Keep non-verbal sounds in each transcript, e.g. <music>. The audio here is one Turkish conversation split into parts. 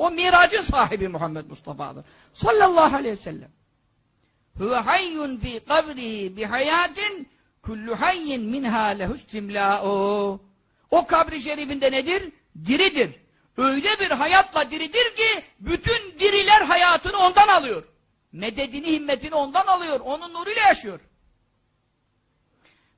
O miracın sahibi Muhammed Mustafa'dır. Sallallahu aleyhi ve sellem. Huve hayyun fi kabrihi bi hayatin kullu hayyin minha lehu istimla'u. O kabri şerifinde nedir? Diridir. Öyle bir hayatla diridir ki bütün diriler hayatını ondan alıyor. Mededini, himmetini ondan alıyor. Onun nuruyla yaşıyor.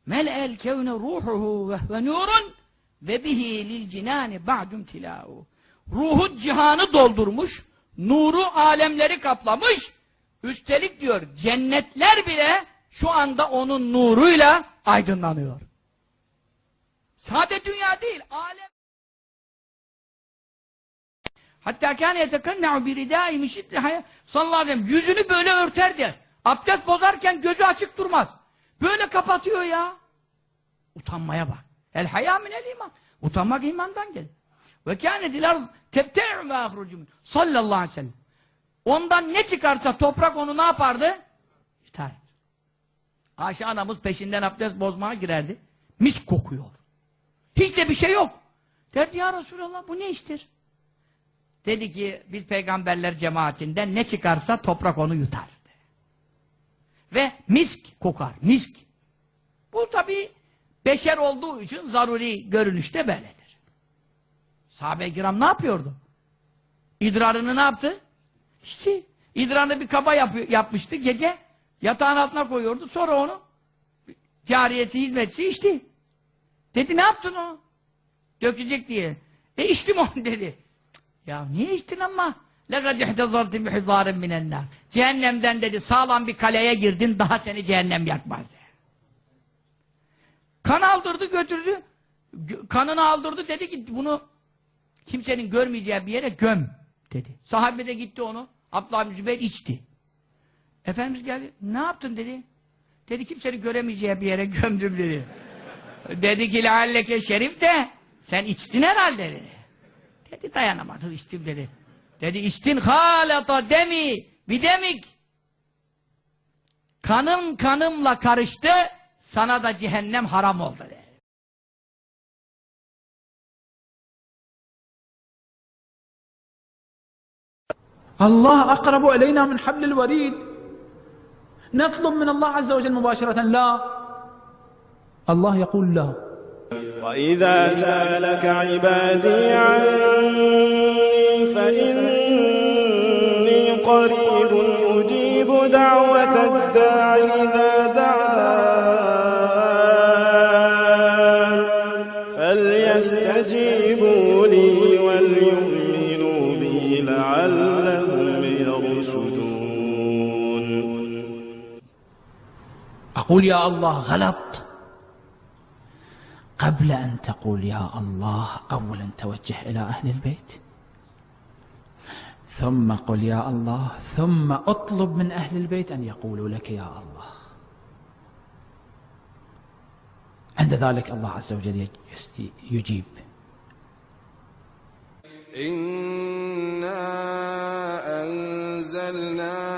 Mel'el kevne ruhuhu ve nurun ve bihi lil cinani ba'dum tilau. Ruhu cihanı doldurmuş, nuru alemleri kaplamış. Üstelik diyor cennetler bile şu anda onun nuruyla aydınlanıyor. Sade dünya değil, alem. Hatta kâne yetekenna'u bir ridâi mişidli hayat. Sallallahu aleyhi yüzünü böyle örterdi. Abdest bozarken gözü açık durmaz. Böyle kapatıyor ya. Utanmaya bak. El hayâ minel iman. Utanmak imandan gelir. Ve kâne dilar tebte'u ve ahrucu min. Sallallahu aleyhi ve sellem. Ondan ne çıkarsa toprak onu ne yapardı? İtaat. Ayşe anamız peşinden abdest bozmaya girerdi. Mis kokuyor. Hiç de bir şey yok. Derdi ya Resulallah bu ne iştir? Dedi ki biz peygamberler cemaatinden ne çıkarsa toprak onu yutar. Ve misk kokar, misk. Bu tabi beşer olduğu için zaruri görünüşte böyledir. Sahabe-i kiram ne yapıyordu? İdrarını ne yaptı? İşte idrarını bir kaba yapıyor, yapmıştı gece yatağın altına koyuyordu sonra onu cariyesi hizmetçisi içti. Dedi ne yaptın o? Dökecek diye. E içtim onu <laughs> dedi. Ya niye içtin ama? لَقَدْ اِحْتَظَرْتِ بِحِضَارٍ مِنَ النَّارِ Cehennemden dedi sağlam bir kaleye girdin daha seni cehennem yakmaz dedi. Kan aldırdı götürdü. Gö- Kanını aldırdı dedi ki bunu kimsenin görmeyeceği bir yere göm dedi. Sahabe de gitti onu. Abdullah bin Zübeyir içti. Efendimiz geldi. Ne yaptın dedi. Dedi kimsenin göremeyeceği bir yere <laughs> gömdüm dedi. dedi ki lealleke şerif de sen içtin herhalde dedi. Dedi dayanamadım içtim dedi. Dedi içtin halata demi bidemik. Kanım kanımla karıştı sana da cehennem haram oldu dedi. الله أقرب إلينا من حبل الوريد. نطلب من الله عز وجل مباشرة لا. الله يقول لا. وإذا سألك عبادي عني فإني أقول يا الله غلط. قبل أن تقول يا الله أولا توجه إلى أهل البيت. ثم قل يا الله ثم اطلب من أهل البيت أن يقولوا لك يا الله. عند ذلك الله عز وجل يج- يجيب. إنا أنزلنا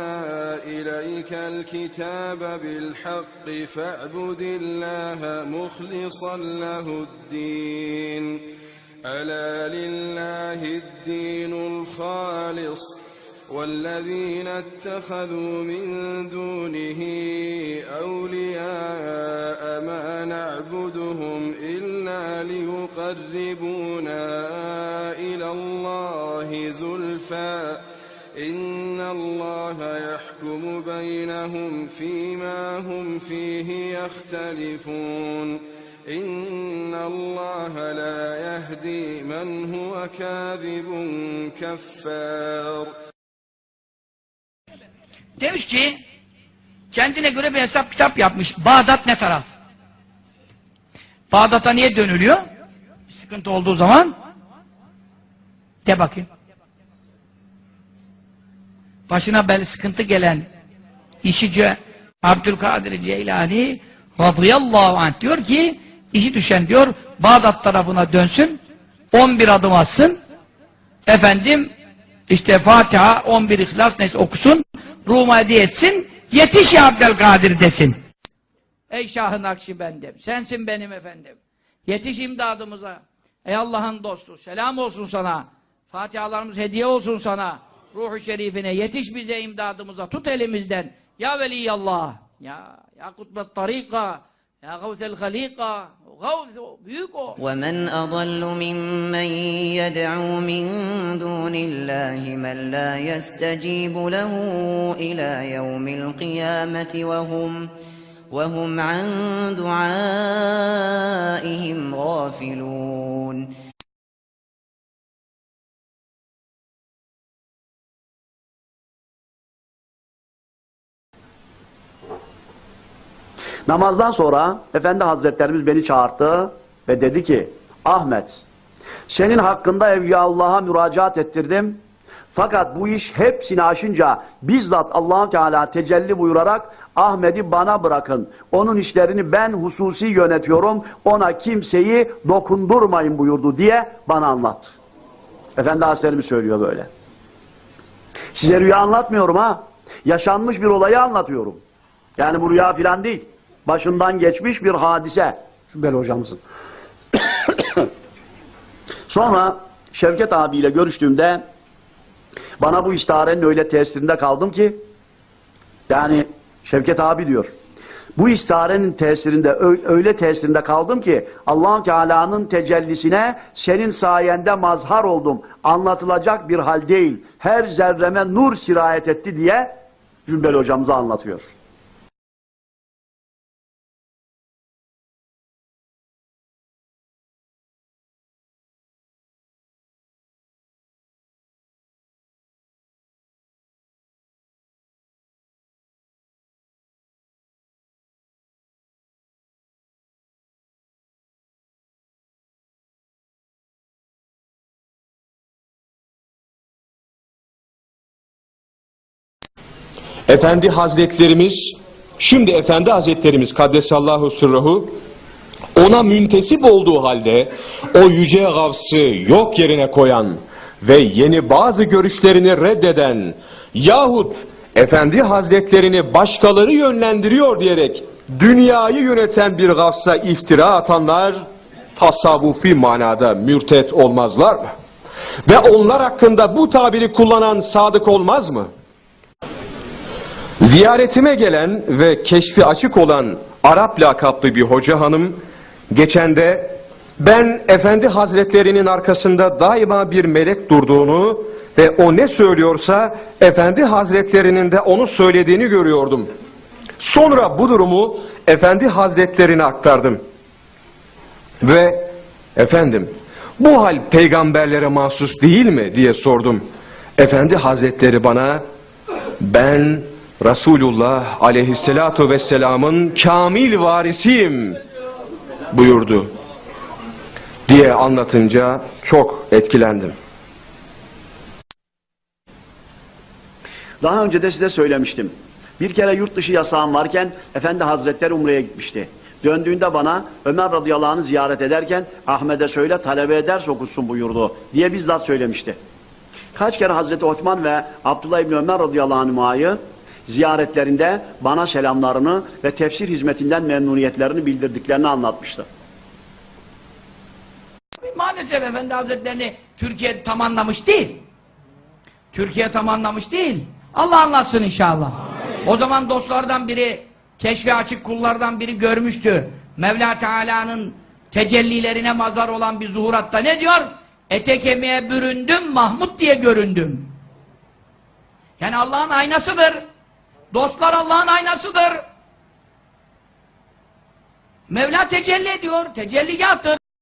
إليك الكتاب بالحق فاعبد الله مخلصا له الدين. ألا لله الدين الخالص والذين اتخذوا من دونه أولياء ما نعبدهم إلا ليقربونا إلى الله زلفى إن الله يحكم بينهم فيما هم فيه يختلفون إن الله لا يهدي من هو كاذب كفار Demiş ki kendine göre bir hesap kitap yapmış. Bağdat ne taraf? Bağdat'a niye dönülüyor? Bir sıkıntı olduğu zaman de bakayım. Başına bel sıkıntı gelen işici Abdülkadir Ceylani radıyallahu anh diyor ki işi düşen diyor Bağdat tarafına dönsün 11 adım atsın. Efendim işte Fatiha 11 İhlas neyse okusun Rum'a hediye etsin yetiş ya Abdülkadir desin. Ey Şah-ı Nakşibendem sensin benim efendim. Yetiş imdadımıza. Ey Allah'ın dostu selam olsun sana. Fatihalarımız hediye olsun sana. Ruhu şerifine yetiş bize imdadımıza. Tut elimizden. Ya Veliyallah. Ya ya kutbet tarika. Halika. Gavs o, büyük o. ومن أضل ممن يدعو من دون الله من لا يستجيب له إلى يوم القيامة وهم وهم عن دعائهم غافلون Namazdan sonra Efendi Hazretlerimiz beni çağırdı ve dedi ki Ahmet senin hakkında Evliya Allah'a müracaat ettirdim. Fakat bu iş hepsini aşınca bizzat allah Teala tecelli buyurarak Ahmet'i bana bırakın. Onun işlerini ben hususi yönetiyorum. Ona kimseyi dokundurmayın buyurdu diye bana anlattı. Efendi Hazretlerimiz söylüyor böyle. Size rüya anlatmıyorum ha. Yaşanmış bir olayı anlatıyorum. Yani bu rüya filan değil. Başından geçmiş bir hadise. Şüpheli hocamızın. <coughs> Sonra Şevket abiyle görüştüğümde bana bu istiharenin öyle tesirinde kaldım ki yani Şevket abi diyor. Bu istiharenin tesirinde öyle tesirinde kaldım ki allah Teala'nın tecellisine senin sayende mazhar oldum. Anlatılacak bir hal değil. Her zerreme nur sirayet etti diye Cümbel hocamıza anlatıyor. Efendi Hazretlerimiz, şimdi Efendi Hazretlerimiz Kaddesallahu sırruhu, ona müntesip olduğu halde o yüce gavsı yok yerine koyan ve yeni bazı görüşlerini reddeden yahut Efendi Hazretlerini başkaları yönlendiriyor diyerek dünyayı yöneten bir gavsa iftira atanlar tasavvufi manada mürtet olmazlar mı? Ve onlar hakkında bu tabiri kullanan sadık olmaz mı? Ziyaretime gelen ve keşfi açık olan Arap lakaplı bir hoca hanım geçen de ben Efendi Hazretlerinin arkasında daima bir melek durduğunu ve o ne söylüyorsa Efendi Hazretlerinin de onu söylediğini görüyordum. Sonra bu durumu Efendi Hazretlerine aktardım. Ve efendim bu hal peygamberlere mahsus değil mi diye sordum. Efendi Hazretleri bana ben Resulullah aleyhissalatu vesselamın kamil varisiyim buyurdu diye anlatınca çok etkilendim. Daha önce de size söylemiştim. Bir kere yurt dışı yasağım varken Efendi Hazretleri Umre'ye gitmişti. Döndüğünde bana Ömer radıyallahu anh'ı ziyaret ederken Ahmet'e söyle talebe ders okutsun buyurdu diye bizzat söylemişti. Kaç kere Hazreti Osman ve Abdullah İbni Ömer radıyallahu anh'ı ziyaretlerinde bana selamlarını ve tefsir hizmetinden memnuniyetlerini bildirdiklerini anlatmıştı. Maalesef Efendi Hazretlerini Türkiye tam anlamış değil. Türkiye tam anlamış değil. Allah anlatsın inşallah. O zaman dostlardan biri, keşfi açık kullardan biri görmüştü. Mevla Teala'nın tecellilerine mazar olan bir zuhuratta ne diyor? Ete büründüm, Mahmud diye göründüm. Yani Allah'ın aynasıdır. Dostlar Allah'ın aynasıdır. Mevla tecelli ediyor, tecelliyattır.